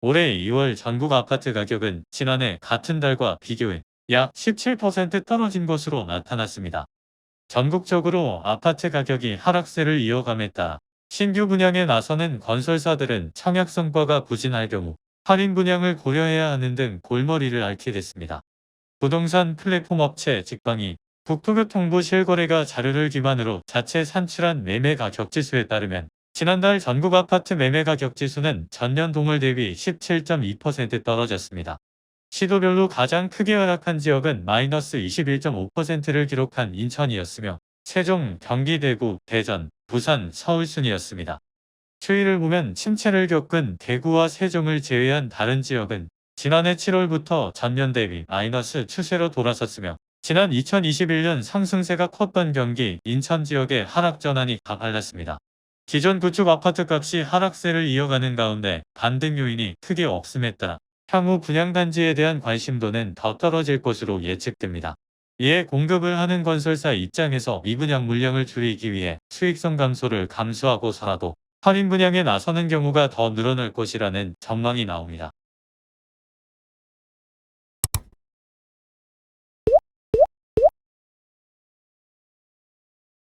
올해 2월 전국 아파트 가격은 지난해 같은 달과 비교해 약 17% 떨어진 것으로 나타났습니다. 전국적으로 아파트 가격이 하락세를 이어감에 따라 신규 분양에 나서는 건설사들은 청약 성과가 부진할 경우 할인 분양을 고려해야 하는 등 골머리를 앓게 됐습니다. 부동산 플랫폼 업체 직방이 국토교통부 실거래가 자료를 기반으로 자체 산출한 매매 가격 지수에 따르면 지난달 전국 아파트 매매 가격 지수는 전년 동월 대비 17.2% 떨어졌습니다. 시도별로 가장 크게 하락한 지역은 마이너스 21.5%를 기록한 인천이었으며 세종, 경기, 대구, 대전, 부산, 서울 순이었습니다. 추이를 보면 침체를 겪은 대구와 세종을 제외한 다른 지역은 지난해 7월부터 전년 대비 마이너스 추세로 돌아섰으며 지난 2021년 상승세가 컸던 경기, 인천 지역의 하락 전환이 가팔랐습니다. 기존 구축 아파트 값이 하락세를 이어가는 가운데 반등 요인이 크게 따라 향후 분양단지에 대한 관심도는 더 떨어질 것으로 예측됩니다. 이에 공급을 하는 건설사 입장에서 미분양 물량을 줄이기 위해 수익성 감소를 감수하고서라도 할인 분양에 나서는 경우가 더 늘어날 것이라는 전망이 나옵니다.